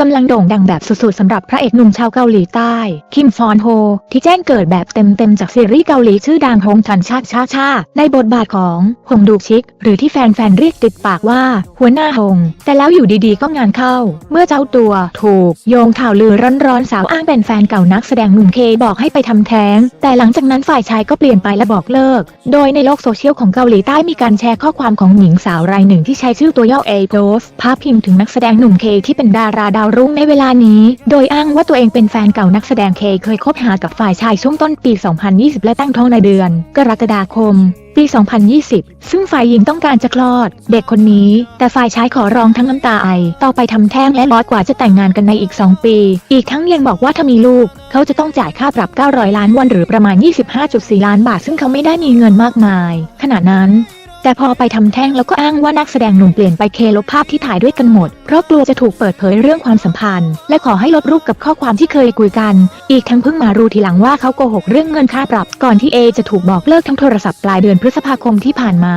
กำลังโด่งดังแบบสุดๆสำหรับพระเอกหนุ่มชาวเกาหลีใต้ คิมซอนโฮ ที่แจ้งเกิดแบบเต็มๆจากซีรีส์เกาหลีชื่อดังฮงทันชาชาชาในบทบาทของฮงดูชิก หรือที่แฟนๆเรียกติดปากว่า หัวหน้าฮง แต่แล้วอยู่ดีๆก็งานเข้า เมื่อเจ้าตัวถูก โยงข่าวลือร้อนๆสาวอ้างเป็นแฟนเก่านักแสดงหนุ่มเคบอกให้ไปทำแท้ง แต่หลังจากนั้นฝ่ายชายก็เปลี่ยนไปและบอกเลิก โดยในโลกโซเชียลของเกาหลีใต้มีการแชร์ข้อความของหญิงสาวรายหนึ่งที่ใช้ชื่อตัวย่อ A โพสภาพพิมพ์ถึงนักแสดงหนุ่มเคที่เป็นดาราดาวรุ่งในเวลานี้ โดยอ้างว่าตัวเองเป็นแฟนเก่านักแสดงเคเคยคบหากับฝ่ายชายช่วงต้นปี 2020 และตั้งท้องในเดือน กรกฎาคม ปี 2020 ซึ่งฝ่ายหญิงต้องการจะคลอด เด็กคนนี้ แต่ฝ่ายชายขอร้องทั้งน้ำตาไอ ต่อไปทำแท้งและรอยกว่าจะแต่งงานกันในอีก 2 ปี อีกทั้งยังบอกว่าถ้ามีลูก เขาจะต้องจ่ายค่าปรับ 900 ล้านวอนหรือประมาณ 25.4 ล้านบาท ซึ่งเขาไม่ได้มีเงินมากมาย ขณะนั้น แต่พอไปทำแท้งแล้วก็อ้างว่านักแสดงหนุ่มเปลี่ยนไปเคลบภาพที่ถ่ายด้วยกันหมด เพราะกลัวจะถูกเปิดเผยเรื่องความสัมพันธ์ และขอให้ลบรูปกับข้อความที่เคยคุยกัน อีกทั้งเพิ่งมารู้ทีหลังว่าเขาโกหกเรื่องเงินค่าปรับ ก่อนที่เอจะถูกบอกเลิกทั้งโทรศัพท์ปลายเดือนพฤษภาคมที่ผ่านมา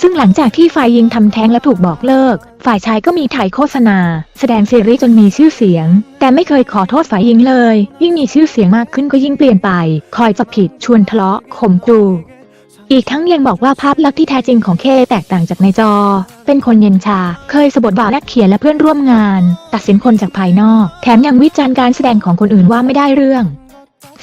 ซึ่งหลังจากที่ฝ่ายหญิงทำแท้งและถูกบอกเลิก ฝ่ายชายก็มีถ่ายโฆษณา แสดงซีรีส์จนมีชื่อเสียง แต่ไม่เคยขอโทษฝ่ายหญิงเลย ยิ่งมีชื่อเสียงมากขึ้นก็ยิ่งเปลี่ยนไป คอยจับผิดชวนทะเลาะข่มขู่ อีกทั้งยังบอกว่าภาพลักษณ์ที่แท้จริงของเคแตกต่างจากในจอ เป็นคนเย็นชา เคยสะบดบ่าวนักเขียนและเพื่อนร่วมงาน ตัดสินคนจากภายนอก แถมยังวิจารณ์การแสดงของคนอื่นว่าไม่ได้เรื่อง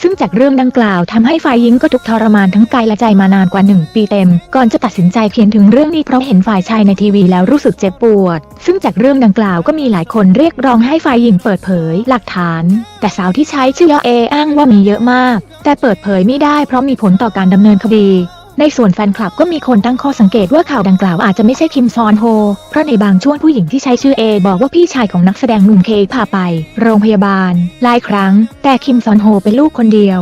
ซึ่งจากเรื่องดังกล่าวทำให้ฝ่ายหญิงก็ทุกทรมานทั้งกายและใจมานานกว่าหนึ่งปีเต็ม ก่อนจะตัดสินใจเขียนถึงเรื่องนี้เพราะเห็นฝ่ายชายในทีวีแล้วรู้สึกเจ็บปวด ซึ่งจากเรื่องดังกล่าวก็มีหลายคนเรียกร้องให้ฝ่ายหญิงเปิดเผย หลักฐาน แต่สาวที่ใช้ชื่อย่อเออ้างว่ามีเยอะมาก แต่เปิดเผยไม่ได้เพราะมีผลต่อการดำเนินคดี ในส่วนแฟนคลับก็มีคนตั้งข้อสังเกตว่าข่าวดังกล่าวอาจจะไม่ใช่คิมซอนโฮ เพราะในบางช่วงผู้หญิงที่ใช้ชื่อเอบอกว่าพี่ชายของนักแสดงหนุ่มเคพาไป โรงพยาบาลหลายครั้ง แต่คิมซอนโฮเป็นลูกคนเดียว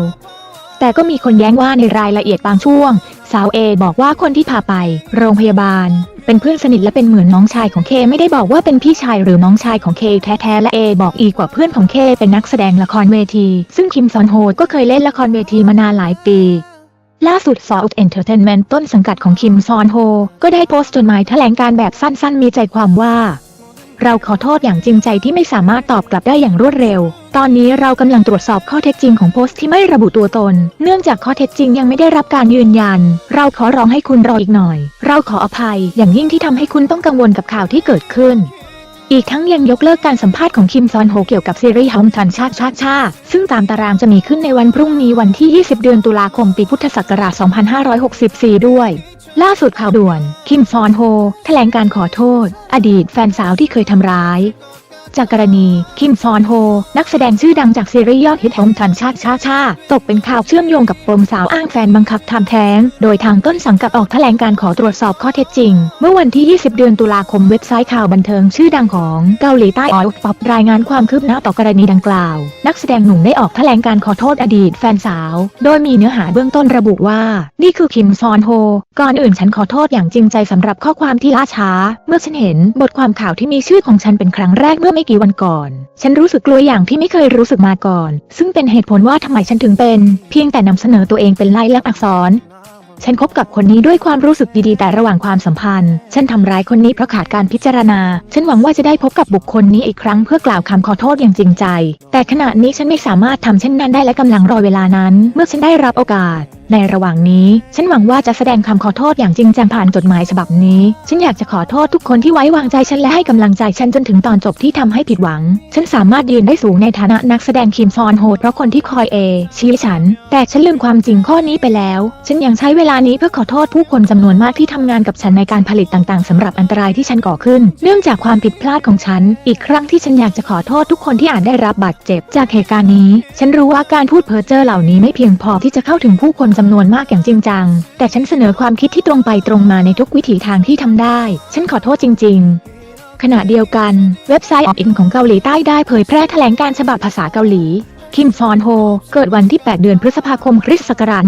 แต่ก็มีคนแย้งว่าในรายละเอียดบางช่วง สาวเอบอกว่าคนที่พาไป โรงพยาบาล เป็นเพื่อนสนิทและเป็นเหมือนน้องชายของเคไม่ได้บอกว่าเป็นพี่ชายหรือน้องชายของเคแท้ๆและเอบอกอีกว่าเพื่อนของเคเป็นนักแสดงละครเวที ซึ่งคิมซอนโฮก็เคยเล่นละครเวทีมานานหลายปี ล่าสุด South Entertainment ต้นสังกัดของคิมซอนโฮ ก็ได้โพสต์จดหมายแถลงการแบบสั้นๆ มีใจความว่า เราขอโทษอย่างจริงใจที่ไม่สามารถตอบกลับได้อย่างรวดเร็ว ตอนนี้เรากำลังตรวจสอบข้อเท็จจริงของโพสต์ที่ไม่ระบุตัวตน เนื่องจากข้อเท็จจริงยังไม่ได้รับการยืนยัน เราขอร้องให้คุณรออีกหน่อย เราขออภัยอย่างยิ่งที่ทำให้คุณต้องกังวลกับข่าวที่เกิดขึ้น อีกทั้งยังยกเลิกการสัมภาษณ์ของคิมซอนโฮเกี่ยวกับซีรีส์ฮอมทันชาชาชา ซึ่งตามตารางจะมีขึ้นในวันพรุ่งนี้วันที่ 20 เดือนตุลาคมปีพุทธศักราช 2564 ด้วย ล่าสุดข่าวด่วน คิมซอนโฮ แถลงการขอโทษ อดีตแฟนสาวที่เคยทำร้าย จากกรณี คิมซอนโฮ นักแสดงชื่อดังจากซีรีส์ยอดฮิตฮอมทันชาติชาชาตกเป็นข่าวเชื่อมโยงกับปมสาวอ้างแฟนบังคับทำแท้ง โดยทางต้นสังกัดออกแถลงการขอตรวจสอบข้อเท็จจริง เมื่อวันที่ 20 เดือนตุลาคมเว็บไซต์ข่าวบันเทิงชื่อดังของเกาหลีใต้ออยป๊อปรายงานความคืบหน้าต่อกรณีดังกล่าว นักแสดงหนุ่มได้ออกแถลงการขอโทษอดีตแฟนสาว โดยมีเนื้อหาเบื้องต้นระบุว่า นี่คือคิมซอนโฮ ก่อนอื่นฉันขอโทษอย่างจริงใจสำหรับข้อความที่ล่าช้า เมื่อฉันเห็นบทความข่าวที่มีชื่อของฉันเป็นครั้งแรกเมื่อไม่กี่วันก่อน ฉันรู้สึกกลัวอย่างที่ไม่เคยรู้สึกมาก่อน ซึ่งเป็นเหตุผลว่าทำไมฉันถึงเป็น เพียงแต่นำเสนอตัวเองเป็นลายลักษณ์อักษร ฉันคบกับคนนี้ด้วยความรู้สึกดีๆ แต่ระหว่างความสัมพันธ์ ฉันทำร้ายคนนี้เพราะขาดการพิจารณา ฉันหวังว่าจะได้พบกับบุคคลนี้อีกครั้งเพื่อกล่าวคำขอโทษอย่างจริงใจ แต่ขณะนี้ฉันไม่สามารถทำเช่นนั้นได้และกำลังรอเวลานั้น เมื่อฉันได้รับโอกาส ในระหว่างนี้ ฉันหวังว่าจะแสดงคำขอโทษอย่างจริงจังผ่านจดหมายฉบับนี้ ฉันอยากจะขอโทษทุกคนที่ไว้วางใจฉันและให้กำลังใจฉันจนถึงตอนจบที่ทำให้ผิดหวัง ฉันสามารถยืนได้สูงในฐานะนักแสดงคิมซอนโฮเพราะคนที่คอยเอชี้ฉัน แต่ฉันลืมความจริงข้อนี้ไปแล้ว ฉันยังใช้เวลานี้เพื่อขอโทษผู้คนจำนวนมากที่ทำงานกับฉันในการผลิตต่างๆสำหรับอันตรายที่ฉันก่อขึ้น เนื่องจากความผิดพลาดของฉัน อีกครั้งที่ฉันอยากจะขอโทษทุกคนที่อาจได้รับบาดเจ็บ จากเหตุการณ์นี้ ฉันรู้ว่าการพูดเพ้อเจ้อเหล่านี้ไม่เพียงพอที่จะเข้าถึงผู้คนจำนวนมากอย่างจริงจัง แต่ฉันเสนอความคิดที่ตรงไปตรงมาในทุกวิถีทางที่ทำได้ ฉันขอโทษจริง ๆ ขณะเดียวกัน เว็บไซต์ออกอินของเกาหลีใต้ได้เผยแพร่แถลงการฉบับภาษาเกาหลีคิมซอนโฮ เกิดวันที่ 8 เดือนพฤษภาคมคริสต์ศักราช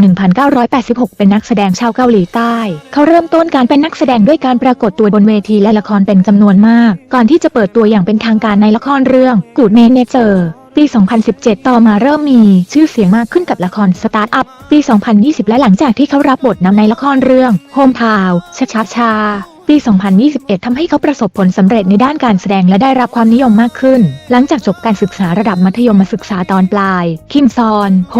1986 เป็นนักแสดงชาวเกาหลีใต้ เขาเริ่มต้นการเป็นนักแสดงด้วยการปรากฏตัวบนเวทีและละครเป็นจำนวนมาก ก่อนที่จะเปิดตัวอย่างเป็นทางการในละครเรื่อง Good Man Nature ปี 2017 ต่อมาเริ่มมีชื่อเสียงมากขึ้นกับละครสตาร์ทอัพ ปี 2020 และหลังจากที่เขารับบทนำในละครเรื่อง Home Town ชาชาชา ปี 2021ทำให้เขาประสบผลสำเร็จในด้านการแสดงและได้รับความนิยมมากขึ้น หลังจากจบการศึกษาระดับมัธยมศึกษาตอนปลาย คิมซอนโฮ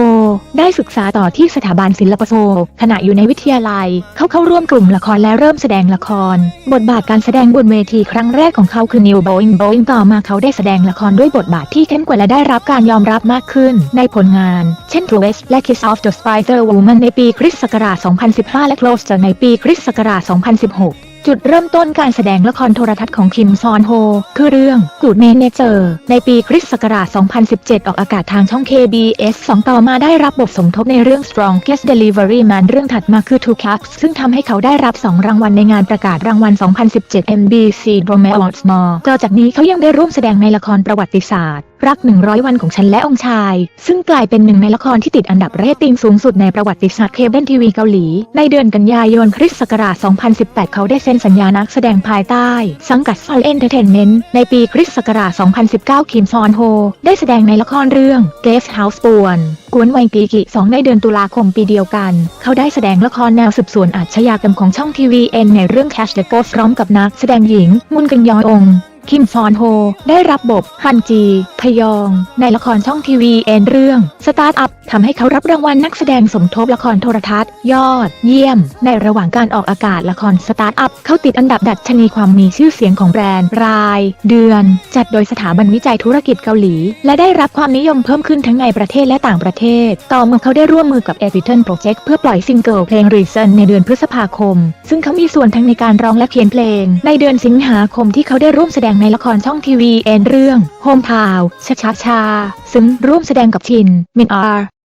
ได้ศึกษาต่อที่สถาบันศิลปโซลขณะอยู่ในวิทยาลัย เขาเข้าร่วมกลุ่มละครและเริ่มแสดงละคร บทบาทการแสดงบนเวทีครั้งแรกของเขาคือ New Boeing Boeing ต่อมาเขาได้แสดงละครด้วยบทบาทที่เข้มกว่าและได้รับการยอมรับมากขึ้น ในผลงาน เช่น True West และ Kiss of the Spider Woman ในปีคริสต์ศักราช 2015 และ Closer ในปีคริสต์ศักราช 2016 จุดเริ่มต้นการแสดงละครโทรทัศน์ของคิมซอนโฮ คือเรื่อง Good Manager ในปีคริสต์ศักราช 2017 ออกอากาศทางช่อง KBS 2 ต่อมาได้รับบทสมทบในเรื่อง Strongest Delivery Man เรื่องถัดมาคือ Two Cups ซึ่งทำให้เขาได้รับ 2 รางวัลในงานประกาศรางวัล 2017 MBC Drama Awards มต่อจากนี้เขายังได้ร่วมแสดงในละครประวัติศาสตร์รัก 100 วันของฉันและองค์ชาย ซึ่งกลายเป็นหนึ่งในละครที่ติดอันดับเรตติ้งสูงสุดในประวัติศาสตร์เคเบิลทีวีเกาหลี ในเดือนกันยายนคริสต์ศักราช 2018 เขาได้เซ็นสัญญานักแสดงภายใต้ สังกัด Sol Entertainment ในปีคริสต์ศักราช 2019 คิมซอนโฮ ได้แสดงในละครเรื่อง Guest House ป่วนกวนไวัยปีกิ2ในเดือนตุลาคมปีเดียวกัน เขาได้แสดงละครแนวสืบสวนอาชญากรรมของช่องทีวีเอ็นในเรื่อง Cash the Ghost พร้อมกับนักแสดงหญิงมุนกัญยอยอง คิมซอนโฮ ได้รับบทฮันจีพยอง ในละครช่องทีวีเอ็นเรื่องสตาร์ทอัพทำให้เขารับรางวัลนักแสดงสมทบละครโทรทัศน์ ยอด เยี่ยม ในระหว่างการออกอากาศละครสตาร์ทอัพเขาติดอันดับดัชนีความมีชื่อเสียงของแบรนด์ราย เดือน จัดโดยสถาบันวิจัยธุรกิจเกาหลี และได้รับความนิยมเพิ่มขึ้นทั้งในประเทศและต่างประเทศ ต่อเมื่อเขาได้ร่วมมือกับ e p i t o n Project เพื่อปล่อยซิงเกิลเพลง Reason ในเดือนพฤษภาคม ซึ่งเขามีส่วนทั้งในการร้องและเขียนเพลง ในเดือนสิงหาคมที่เขาได้ร่วมแสดงในละครช่องทีวีเอ็นเรื่อง Home Town ชาชาชา ซึ่งร่วมแสดงกับชิน มินอาร์